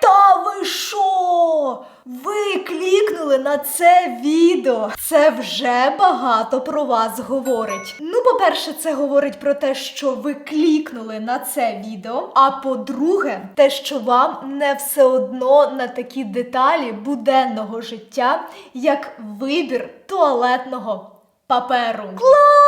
Та ви що? Ви клікнули на це відео. Це вже багато про вас говорить. Ну, по-перше, це говорить про те, що ви клікнули на це відео. А по-друге, те, що вам не все одно на такі деталі буденного життя, як вибір туалетного паперу. Клас!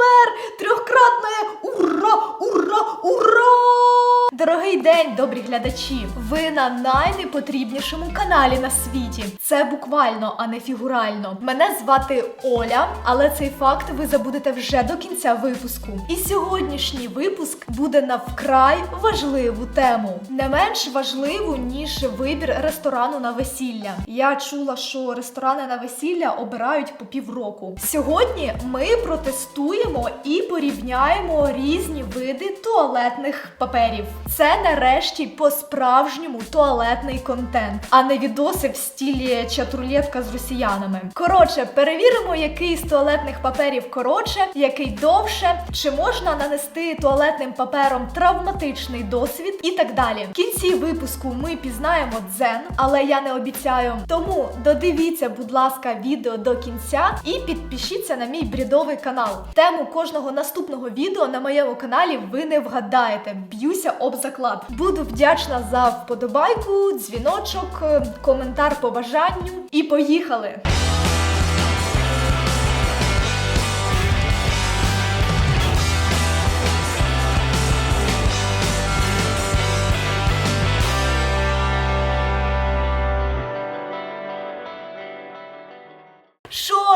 Супер! Трьохкратне ура! Ура! Ура! Дорогий день, добрі глядачі! Ви на найнепотрібнішому каналі на світі. Це буквально, а не фігурально. Мене звати Оля, але цей факт ви забудете вже до кінця випуску. І сьогоднішній випуск буде на вкрай важливу тему, не менш важливу ніж вибір ресторану на весілля. Я чула, що ресторани на весілля обирають по півроку. Сьогодні ми протестуємо і порівняємо різні види туалетних паперів. Це нарешті по-справжньому туалетний контент, а не відоси в стілі чатрулетка з росіянами. Коротше, перевіримо, який з туалетних паперів коротше, який довше, чи можна нанести туалетним папером травматичний досвід і так далі. В кінці випуску ми пізнаємо дзен, але я не обіцяю. Тому додивіться, будь ласка, відео до кінця і підпишіться на мій брідовий канал. Тему кожного наступного відео на моєму каналі ви не вгадаєте. Б'юся об заклад. Буду вдячна за вподобайку, дзвіночок, е, коментар по бажанню. І поїхали!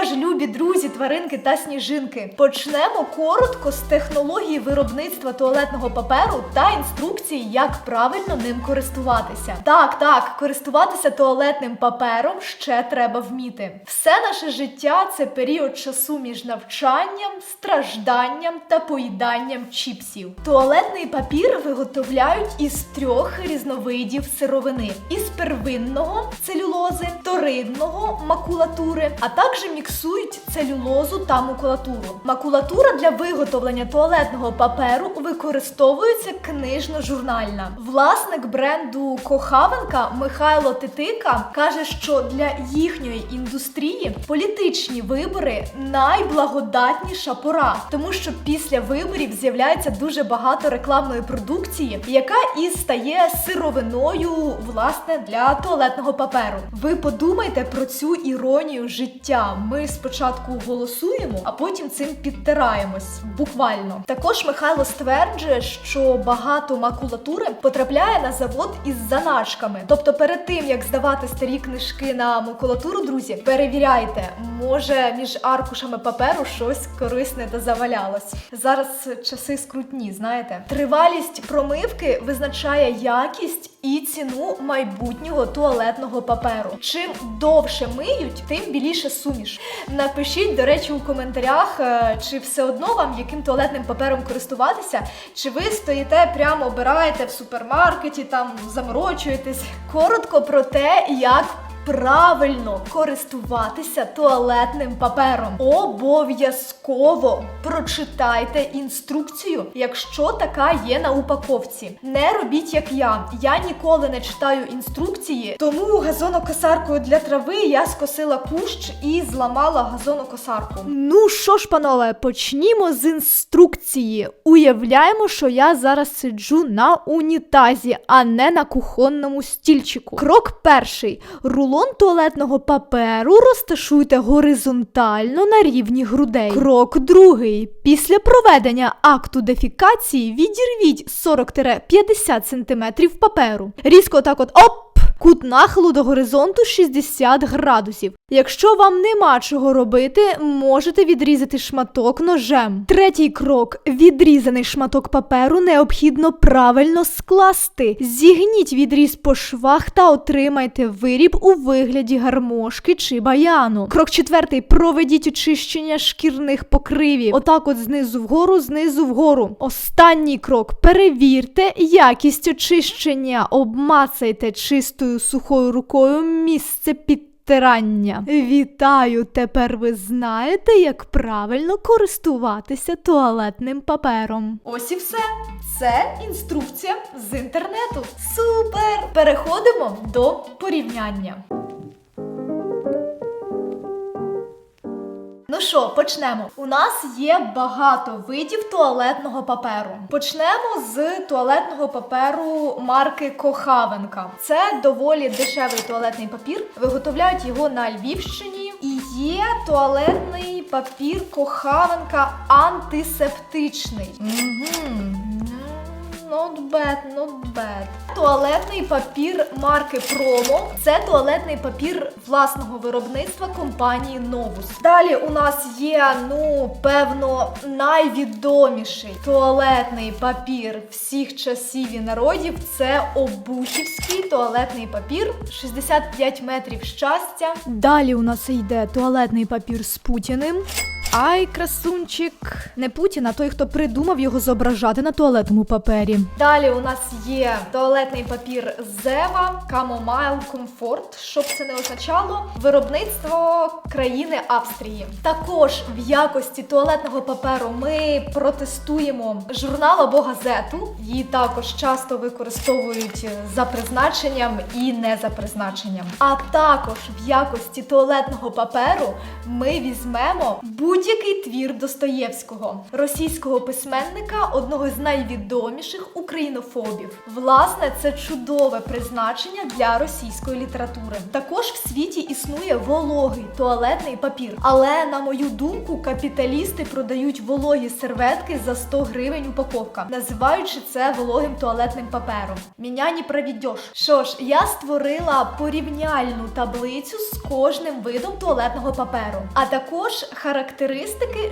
Що ж, любі друзі, тваринки та сніжинки, почнемо коротко з технології виробництва туалетного паперу та інструкції, як правильно ним користуватися. Так, так, користуватися туалетним папером ще треба вміти. Все наше життя це період часу між навчанням, стражданням та поїданням чіпсів. Туалетний папір виготовляють із трьох різновидів сировини: із первинного целюлози, вторинного макулатури, а також міксують целюлозу та макулатуру. Макулатура для виготовлення туалетного паперу використовується книжно-журнальна. Власник бренду Кохавенка Михайло Титика каже, що для їхньої індустрії політичні вибори найблагодатніша пора, тому що після виборів з'являється дуже багато рекламної продукції, яка і стає сировиною власне для туалетного паперу. Ви подумайте про цю іронію життя. Ми спочатку голосуємо, а потім цим підтираємось. Буквально також Михайло стверджує, що багато макулатури потрапляє на завод із заначками. Тобто, перед тим як здавати старі книжки на макулатуру, друзі, перевіряйте, може між аркушами паперу щось корисне та завалялось. Зараз часи скрутні, знаєте. Тривалість промивки визначає якість і ціну майбутнього туалетного паперу. Чим довше миють, тим біліше суміш. Напишіть, до речі, у коментарях, е, чи все одно вам яким туалетним папером користуватися, чи ви стоїте прямо обираєте в супермаркеті, там заморочуєтесь. Коротко про те, як. Правильно користуватися туалетним папером. Обов'язково прочитайте інструкцію, якщо така є на упаковці. Не робіть як я. Я ніколи не читаю інструкції, тому газонокосаркою для трави я скосила кущ і зламала газонокосарку. Ну що ж, панове, почнімо з інструкції. Уявляємо, що я зараз сиджу на унітазі, а не на кухонному стільчику. Крок перший: рулон туалетного паперу розташуйте горизонтально на рівні грудей. Крок другий. Після проведення акту дефікації відірвіть 40-50 см паперу. Різко так от оп! Кут нахилу до горизонту 60 градусів. Якщо вам нема чого робити, можете відрізати шматок ножем. Третій крок: відрізаний шматок паперу необхідно правильно скласти. Зігніть відріз по швах та отримайте виріб у вигляді гармошки чи баяну. Крок четвертий: проведіть очищення шкірних покривів. Отак, от знизу вгору, знизу вгору. Останній крок: перевірте якість очищення, обмацайте чистою сухою рукою місце підтирання. Вітаю! Тепер ви знаєте, як правильно користуватися туалетним папером. Ось і все. Це інструкція з інтернету. Супер! Переходимо до порівняння. Ну що, почнемо. У нас є багато видів туалетного паперу. Почнемо з туалетного паперу марки Кохавенка. Це доволі дешевий туалетний папір. Виготовляють його на Львівщині. І є туалетний папір Кохавенка антисептичний. Угу. Not bad, not bad. Туалетний папір марки Promo. Це туалетний папір власного виробництва компанії Novus. Далі у нас є, ну, певно, найвідоміший туалетний папір всіх часів і народів. Це обухівський туалетний папір 65 метрів щастя. Далі у нас йде туалетний папір з Путіним. Ай, красунчик. Не Путін, а той, хто придумав його зображати на туалетному папері. Далі у нас є туалетний папір Зева Camomile Comfort, щоб це не означало. Виробництво країни Австрії. Також в якості туалетного паперу ми протестуємо журнал або газету. Її також часто використовують за призначенням і не за призначенням. А також в якості туалетного паперу ми візьмемо будь-який твір Достоєвського, російського письменника, одного з найвідоміших українофобів. Власне, це чудове призначення для російської літератури. Також в світі існує вологий туалетний папір. Але на мою думку, капіталісти продають вологі серветки за 100 гривень упаковка, називаючи це вологим туалетним папером. Меня не проведеш. Що ж, я створила порівняльну таблицю з кожним видом туалетного паперу, а також характеристики,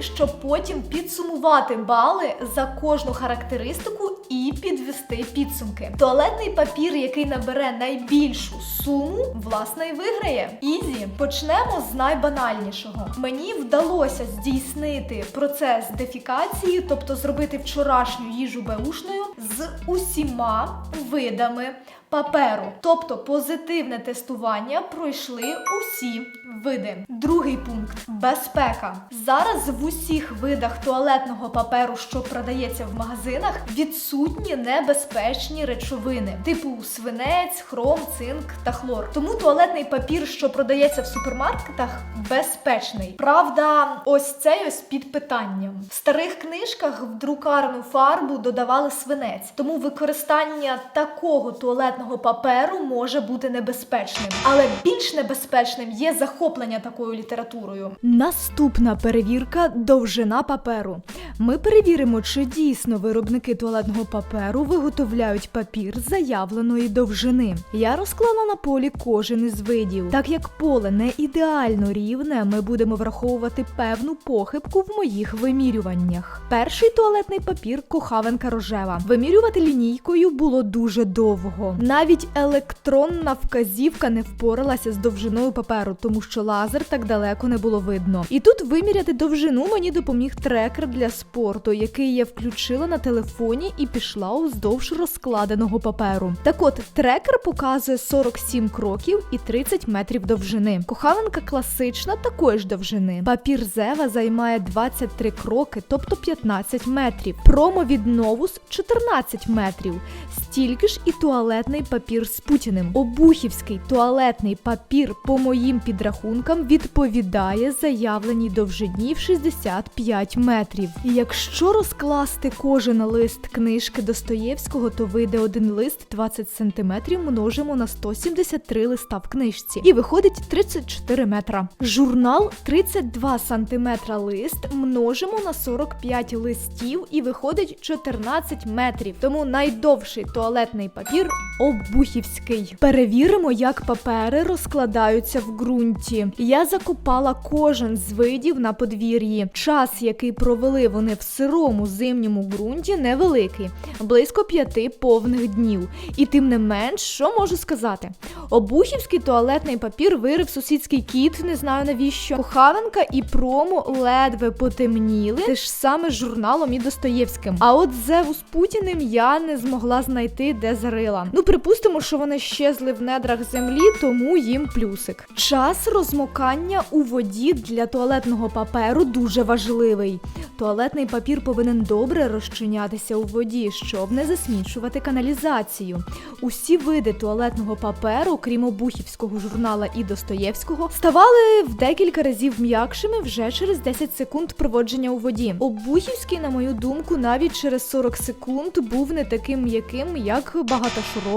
щоб потім підсумувати бали за кожну характеристику і підвести підсумки. Туалетний папір, який набере найбільшу суму, власне і виграє. Ізі, почнемо з найбанальнішого. Мені вдалося здійснити процес дефікації, тобто зробити вчорашню їжу беушною з усіма видами паперу. Тобто позитивне тестування пройшли усі види. Другий пункт безпека. Зараз в усіх видах туалетного паперу, що продається в магазинах, відсутні небезпечні речовини, типу свинець, хром, цинк та хлор. Тому туалетний папір, що продається в супермаркетах, безпечний. Правда, ось цей ось під питанням. В старих книжках в друкарну фарбу додавали свинець, тому використання такого туалетного паперу може бути небезпечним. Але більш небезпечним є захоплення такою літературою. Наступна перевірка довжина паперу. Ми перевіримо, чи дійсно виробники туалетного паперу виготовляють папір заявленої довжини. Я розклала на полі кожен із видів. Так як поле не ідеально рівне, ми будемо враховувати певну похибку в моїх вимірюваннях. Перший туалетний папір кохавенка рожева. Вимірювати лінійкою було дуже довго. Навіть електронна вказівка не впоралася з довжиною паперу, тому що лазер так далеко не було видно. І тут виміряти довжину мені допоміг трекер для спорту, який я включила на телефоні і пішла уздовж розкладеного паперу. Так от, трекер показує 47 кроків і 30 метрів довжини. Кохавенка класична такої ж довжини. Папір Зева займає 23 кроки, тобто 15 метрів. Промо від Новус 14 метрів. Стільки ж і туалетний папір з Путіним. Обухівський туалетний папір, по моїм підрахункам, відповідає заявленій довжині в 65 метрів. Якщо розкласти кожен лист книжки Достоєвського, то вийде один лист 20 см множимо на 173 листа в книжці. І виходить 34 метра. Журнал 32 см лист множимо на 45 листів і виходить 14 метрів. Тому найдовший туалетний папір обухівський. Перевіримо, як папери розкладаються в ґрунті. Я закопала кожен з видів на подвір'ї. Час, який провели вони в сирому зимньому ґрунті невеликий, близько п'яти повних днів. І тим не менш, що можу сказати? Обухівський туалетний папір вирив сусідський кіт, не знаю навіщо. Кохавенка і промо ледве потемніли, те ж саме з журналом і Достоєвським. А от Зеву з Путіним я не змогла знайти, де зарила. Ну, припустимо, що вони щезли в недрах землі, тому їм плюсик. Час розмокання у воді для туалетного паперу дуже важливий. Туалетний папір повинен добре розчинятися у воді, щоб не засмічувати каналізацію. Усі види туалетного паперу, крім обухівського журнала і Достоєвського, ставали в декілька разів м'якшими вже через 10 секунд проводження у воді. Обухівський, на мою думку, навіть через 40 секунд був не таким м'яким, як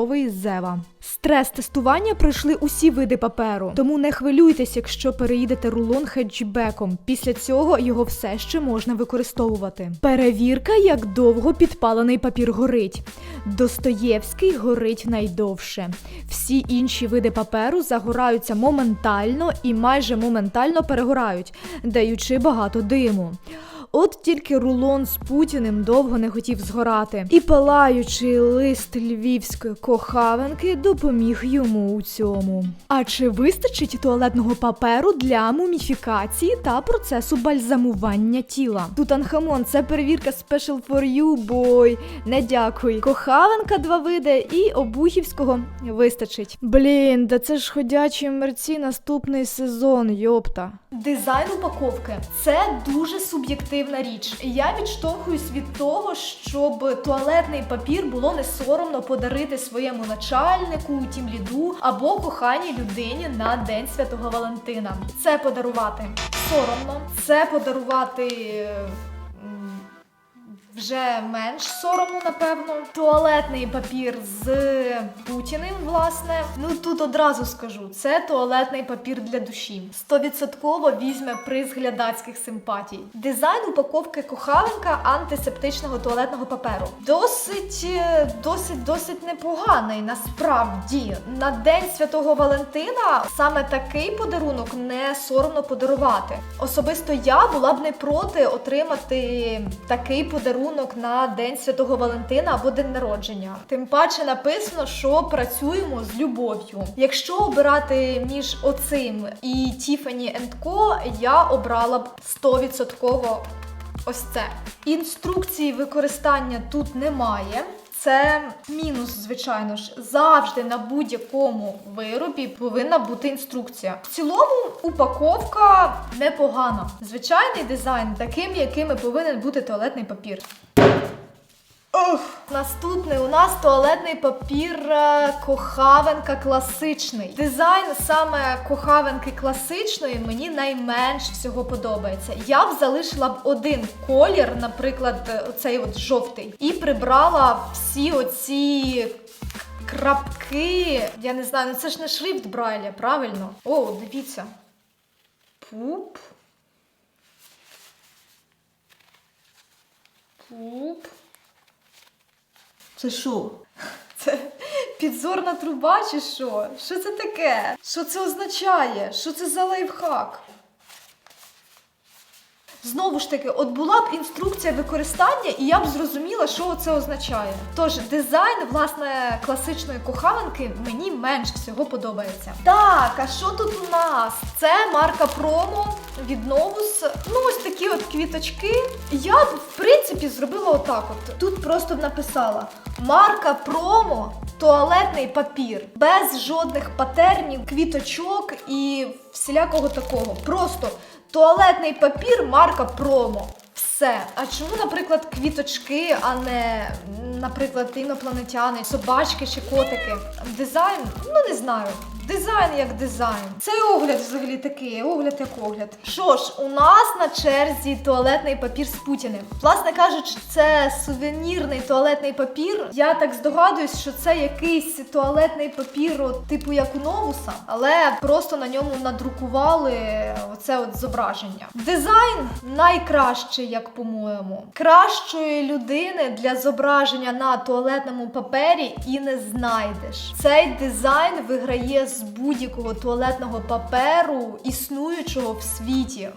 багатошаровий зева. Стрес-тестування пройшли усі види паперу, тому не хвилюйтесь, якщо переїдете рулон хеджбеком. Після цього його все ще можна використовувати. Перевірка, як довго підпалений папір горить. Достоєвський горить найдовше. Всі інші види паперу загораються моментально і майже моментально перегорають, даючи багато диму. От тільки рулон з Путіним довго не хотів згорати, і палаючий лист львівської кохавенки допоміг йому у цьому. А чи вистачить туалетного паперу для муміфікації та процесу бальзамування тіла? Тутанхамон, це перевірка special for you, boy. Не дякуй. Кохавенка два види і обухівського вистачить. Блін, да це ж ходячі мерці наступний сезон, йопта. Дизайн упаковки це дуже суб'єктивна річ. Я відштовхуюсь від того, щоб туалетний папір було не соромно подарити своєму начальнику, тім ліду або коханій людині на День Святого Валентина. Це подарувати соромно, це подарувати. Вже менш соромно, напевно. Туалетний папір з Путіним, власне. Ну тут одразу скажу: це туалетний папір для душі. Стовідсотково візьме приз глядацьких симпатій. Дизайн упаковки кохавенка антисептичного туалетного паперу. Досить, е, досить, досить непоганий. Насправді, на День Святого Валентина саме такий подарунок не соромно подарувати. Особисто я була б не проти отримати такий подарунок на День Святого Валентина або день народження. Тим паче написано, що працюємо з любов'ю. Якщо обирати між оцим і Tiffany Co, я обрала б 100% ось це. Інструкції використання тут немає. Це мінус, звичайно ж. Завжди на будь-якому виробі повинна бути інструкція. В цілому упаковка непогана. Звичайний дизайн, таким, яким і повинен бути туалетний папір. Наступний у нас туалетний папір е, кохавенка класичний. Дизайн саме кохавенки класичної мені найменш всього подобається. Я б залишила б один колір, наприклад, е, оцей от жовтий, і прибрала всі оці. Крапки, я не знаю, ну це ж не шрифт Брайля, правильно? О, дивіться. Пуп. Пуп. Це що? Це підзорна труба чи що? Що це таке? Що це означає? Що це за лайфхак? Знову ж таки, от була б інструкція використання, і я б зрозуміла, що це означає. Тож дизайн, власне, класичної кохаванки мені менш всього подобається. Так, а що тут у нас? Це марка промо від Novus. Ну, ось такі от квіточки. Я б, в принципі, зробила отак. От. Тут просто б написала марка промо. Туалетний папір без жодних патернів, квіточок і всілякого такого. Просто туалетний папір марка промо. Все. А чому, наприклад, квіточки, а не, наприклад, інопланетяни, собачки чи котики? Дизайн? Ну не знаю. Дизайн як дизайн. Цей огляд взагалі такий, огляд як огляд. Що ж, у нас на черзі туалетний папір з Путіним. Власне кажучи, це сувенірний туалетний папір. Я так здогадуюсь, що це якийсь туалетний папір, от, типу як у Новуса, але просто на ньому надрукували оце от зображення. Дизайн найкращий, як по-моєму. Кращої людини для зображення на туалетному папері і не знайдеш. Цей дизайн виграє з будь-якого туалетного паперу, існуючого в світі.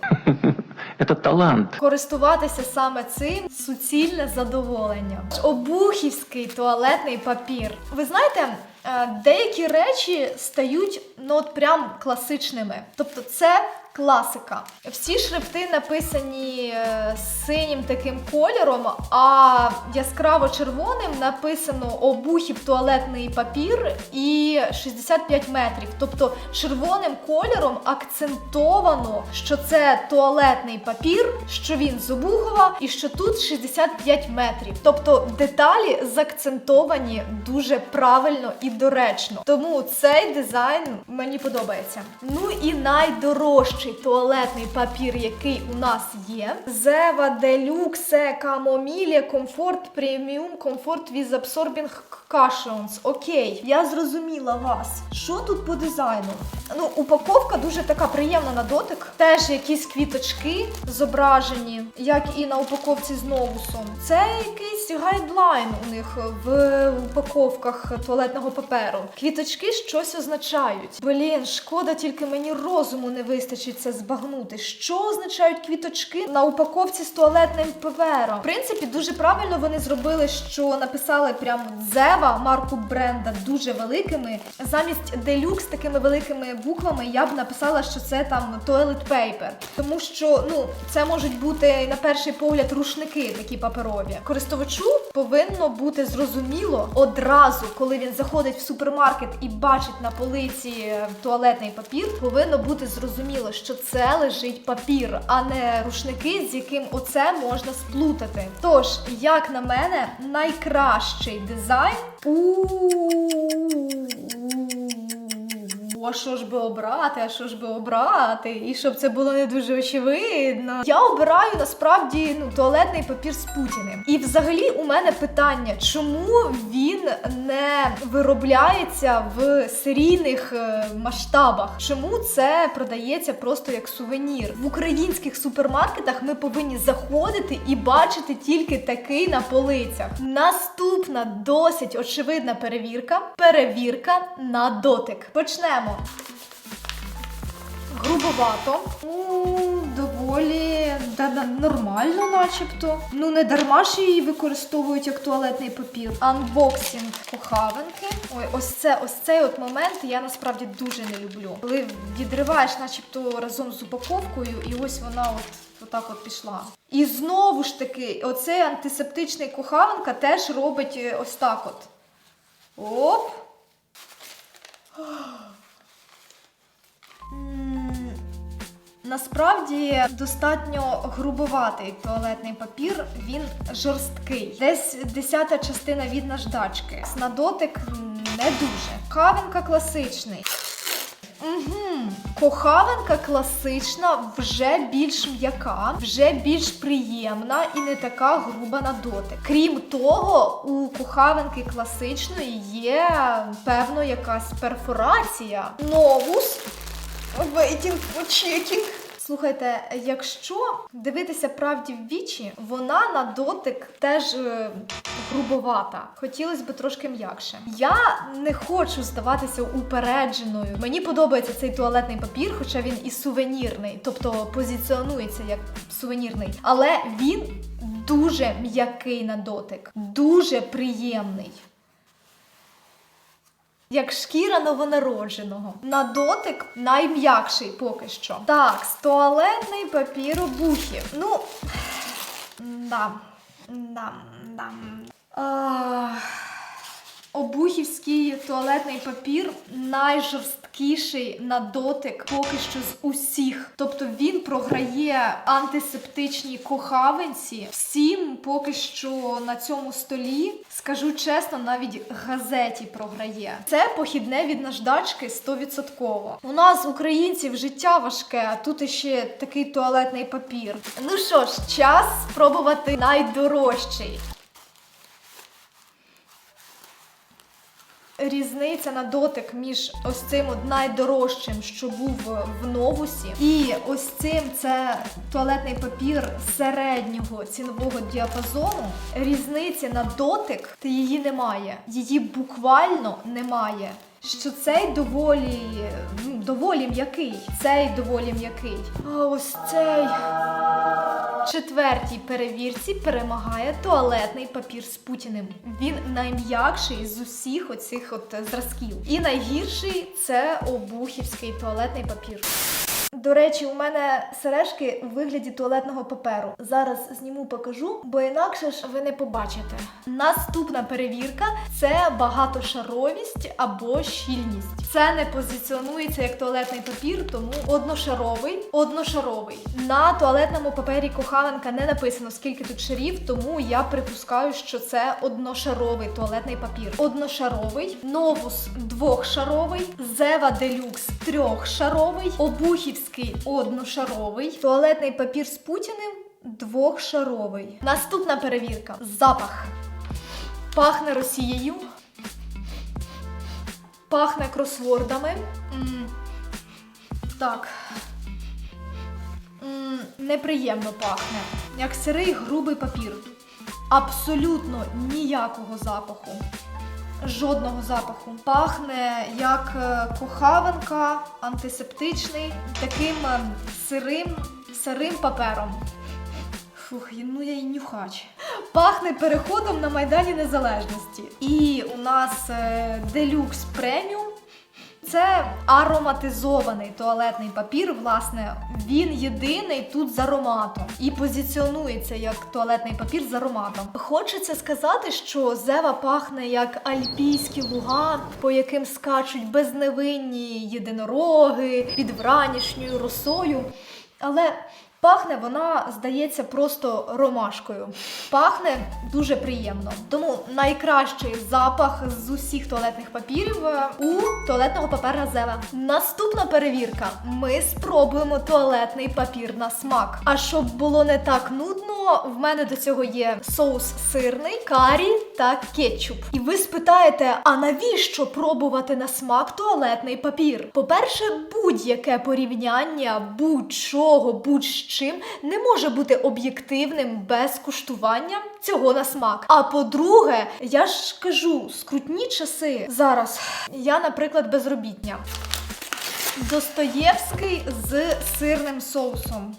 Це талант. Користуватися саме цим суцільне задоволення. Обухівський туалетний папір. Ви знаєте, е, деякі речі стають ну от прям класичними. Тобто, це класика. Всі шрифти написані е, синім таким кольором, а яскраво червоним написано обухів туалетний папір і 65 метрів. Тобто червоним кольором акцентовано, що це туалетний папір, що він з Обухова і що тут 65 метрів. Тобто деталі закцентовані дуже правильно і доречно. Тому цей дизайн мені подобається. Ну і найдорожчий туалетний папір, який у нас є. Зева Делюксе Камомілія Комфорт Преміум Комфорт Absorbing Cushions. Окей, я зрозуміла вас. Що тут по дизайну? Ну, упаковка дуже така приємна на дотик. Теж якісь квіточки зображені, як і на упаковці з новусом. Це якийсь гайдлайн у них в упаковках туалетного паперу. Квіточки щось означають. Блін, шкода, тільки мені розуму не вистачить це збагнути. Що означають квіточки на упаковці з туалетним папером? В принципі, дуже правильно вони зробили, що написали прямо Зева марку бренда дуже великими. Замість делюкс такими великими буквами я б написала, що це там toilet paper. Тому що ну це можуть бути на перший погляд рушники такі паперові. Користувачу повинно бути зрозуміло одразу, коли він заходить в супермаркет і бачить на полиці е, туалетний папір, повинно бути зрозуміло, що це лежить папір, а не рушники, з яким оце можна сплутати. Тож, як на мене, найкращий дизайн у а що ж би обрати, а що ж би обрати, і щоб це було не дуже очевидно. Я обираю насправді ну туалетний папір з Путіним. І взагалі у мене питання, чому він не виробляється в серійних е, масштабах? Чому це продається просто як сувенір? В українських супермаркетах ми повинні заходити і бачити тільки такий на полицях. Наступна досить очевидна перевірка перевірка на дотик. Почнемо. Грубовато. Ну, доволі да, нормально, начебто. Ну, не дарма ж її використовують як туалетний папір. Анбоксинг кохавинки. Ой, ось це ось цей от момент я насправді дуже не люблю. Коли відриваєш, начебто, разом з упаковкою, і ось вона от. Отак от пішла. І знову ж таки, оцей антисептичний кохавинка теж робить е, ось так от. Оп. Насправді достатньо грубоватий туалетний папір, він жорсткий. Десь десята частина від наждачки. На дотик не дуже. Кавинка класичний. Угу. Кохавинка класична, вже більш м'яка, вже більш приємна і не така груба на дотик. Крім того, у кохавинки класичної є певно якась перфорація. Новус. Waiting checking. Слухайте, якщо дивитися правді в вічі, вона на дотик теж е, грубовата. Хотілося б трошки м'якше. Я не хочу здаватися упередженою. Мені подобається цей туалетний папір, хоча він і сувенірний, тобто позиціонується як сувенірний, але він дуже м'який на дотик, дуже приємний. Як шкіра новонародженого. На дотик найм'якший поки що. Так, туалетний папір обухів. Ну. Дам, дам, дам. А, Обухівський туалетний папір найжорсткіший на дотик поки що з усіх. Тобто він програє антисептичній кохавинці. Всім поки що на цьому столі, скажу чесно, навіть газеті програє. Це похідне від наждачки 100%. У нас, українців, життя важке, а тут іще такий туалетний папір. Ну що ж, час спробувати найдорожчий. Різниця на дотик між ось цим найдорожчим, що був в новусі, і ось цим це туалетний папір середнього цінового діапазону. Різниці на дотик та її немає. Її буквально немає. Що цей доволі доволі м'який. Цей доволі м'який. А ось цей. Четвертій перевірці перемагає туалетний папір з Путіним. Він найм'якший з усіх оцих от е, зразків. І найгірший це обухівський туалетний папір. До речі, у мене сережки у вигляді туалетного паперу. Зараз зніму, покажу, бо інакше ж ви не побачите. Наступна перевірка це багатошаровість або щільність. Це не позиціонується як туалетний папір, тому одношаровий, одношаровий. На туалетному папері Кохавенка не написано скільки тут шарів, тому я припускаю, що це одношаровий туалетний папір. Одношаровий, новус двохшаровий, зева делюкс трьохшаровий, обухівський одношаровий, туалетний папір з путіним двохшаровий. Наступна перевірка: запах. Пахне Росією. Пахне кросвордами. М, Так. М, Неприємно пахне. Як сирий грубий папір. Абсолютно ніякого запаху. Жодного запаху. Пахне як е, кохаванка, антисептичний, таким е, сирим, сирим папером. Фух, ну я і нюхач. Пахне переходом на Майдані Незалежності. І у нас делюкс преміум. Це ароматизований туалетний папір. Власне, він єдиний тут з ароматом і позиціонується як туалетний папір з ароматом. Хочеться сказати, що зева пахне як альпійські луга, по яким скачуть безневинні єдинороги під вранішньою росою. Але пахне вона, здається, просто ромашкою. Пахне дуже приємно. Тому найкращий запах з усіх туалетних папірів е, у туалетного папера Зева. Наступна перевірка: ми спробуємо туалетний папір на смак. А щоб було не так нудно, в мене до цього є соус сирний, карі та кетчуп. І ви спитаєте, а навіщо пробувати на смак туалетний папір? По-перше, будь-яке порівняння будь-чого, будь-з чим не може бути об'єктивним без куштування цього на смак. А по-друге, я ж кажу, скрутні часи зараз. Я, наприклад, безробітня. Достоєвський з сирним соусом.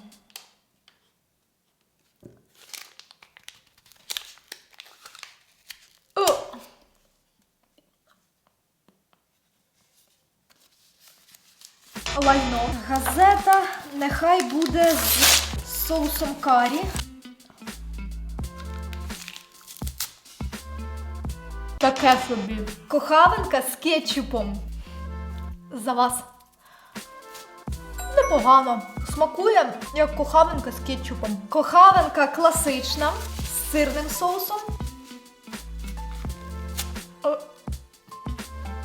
Лайно. Газета нехай буде з соусом карі. Таке собі. Кохавенка з кетчупом. За вас. Непогано. Смакує як кохавенка з кетчупом. Кохавенка класична з сирним соусом.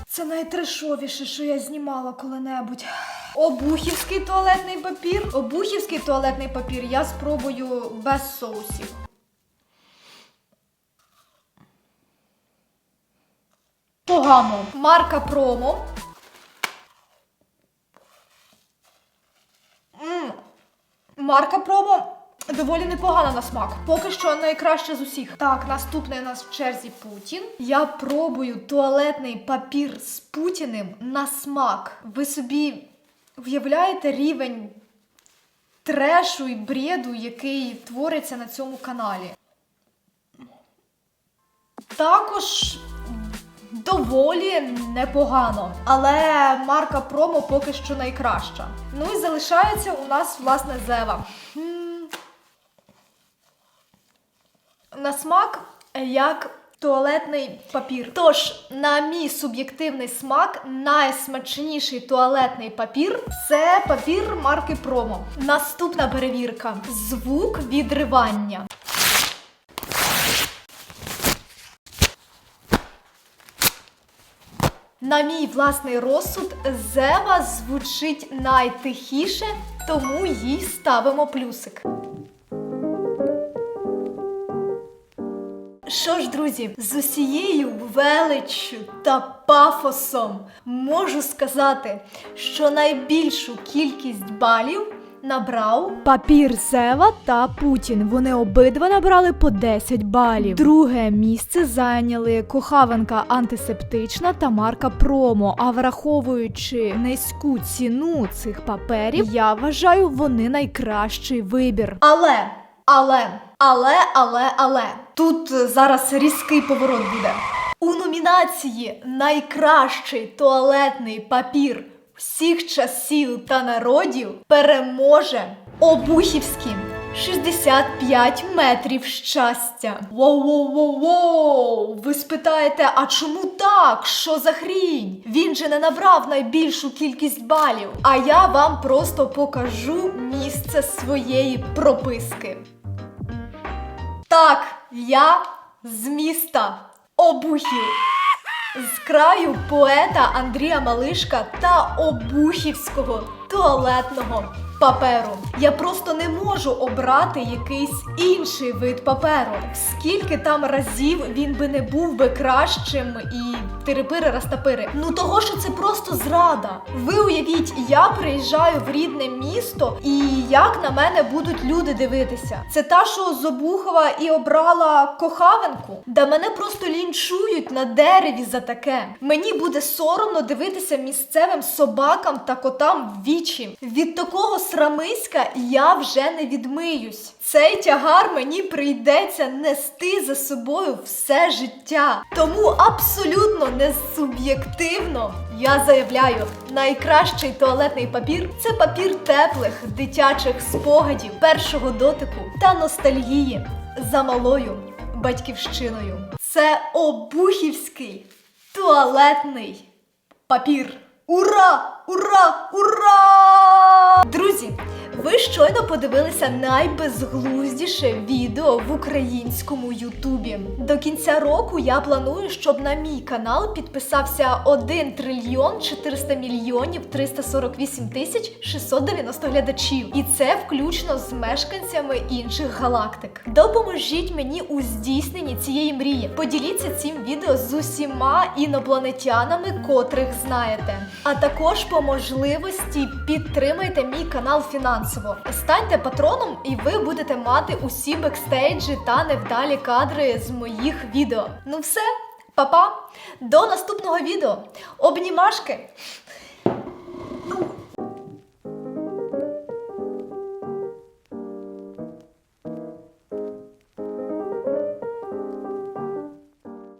Це найтрешовіше, що я знімала коли-небудь. Обухівський туалетний папір. Обухівський туалетний папір я спробую без соусів. Погано. Марка промо. Марка промо доволі непогана на смак. Поки що найкраще з усіх. Так, наступний у нас в черзі Путін. Я пробую туалетний папір з Путіним на смак. Ви собі уявляєте рівень трешу і бреду, який твориться на цьому каналі. Також доволі непогано. Але марка промо поки що найкраща. Ну і залишається у нас, власне, Зева. На смак як туалетний папір. Тож, на мій суб'єктивний смак, найсмачніший туалетний папір це папір марки Промо. Наступна перевірка: звук відривання. На мій власний розсуд, Зева звучить найтихіше, тому їй ставимо плюсик. Що ж, друзі, з усією величчю та пафосом можу сказати, що найбільшу кількість балів набрав папір Сева та Путін. Вони обидва набрали по 10 балів. Друге місце зайняли кохаванка антисептична та марка Промо. А враховуючи низьку ціну цих паперів, я вважаю, вони найкращий вибір. Але, але, але, але, але тут е, зараз різкий поворот буде. У номінації Найкращий туалетний папір всіх часів та народів переможе Обухівський 65 метрів щастя. Воу-воу-воу-воу! Ви спитаєте, а чому так? Що за хрінь? Він же не набрав найбільшу кількість балів. А я вам просто покажу місце своєї прописки. Так, я з міста Обухів. З краю поета Андрія Малишка та обухівського туалетного паперу. Я просто не можу обрати якийсь інший вид паперу. Скільки там разів він би не був би кращим і тирипири растапири. Ну того, що це просто зрада. Ви уявіть, я приїжджаю в рідне місто, і як на мене будуть люди дивитися. Це та, що з Обухова і обрала кохавенку, да мене просто лінчують на дереві за таке. Мені буде соромно дивитися місцевим собакам та котам в вічі. Від такого срамиська я вже не відмиюсь. Цей тягар мені прийдеться нести за собою все життя. Тому абсолютно не суб'єктивно я заявляю, найкращий туалетний папір це папір теплих дитячих спогадів, першого дотику та ностальгії за малою батьківщиною. Це обухівський туалетний папір. Ура! Ура! Ура! Друзі! Ви щойно подивилися найбезглуздіше відео в українському Ютубі. До кінця року я планую, щоб на мій канал підписався 1 трильйон 400 мільйонів 348 тисяч 690 глядачів. І це включно з мешканцями інших галактик. Допоможіть мені у здійсненні цієї мрії. Поділіться цим відео з усіма інопланетянами, котрих знаєте. А також по можливості підтримайте мій канал фінансово. Станьте патроном, і ви будете мати усі бекстейджі та невдалі кадри з моїх відео. Ну все, па-па, до наступного відео. Обнімашки! Ну,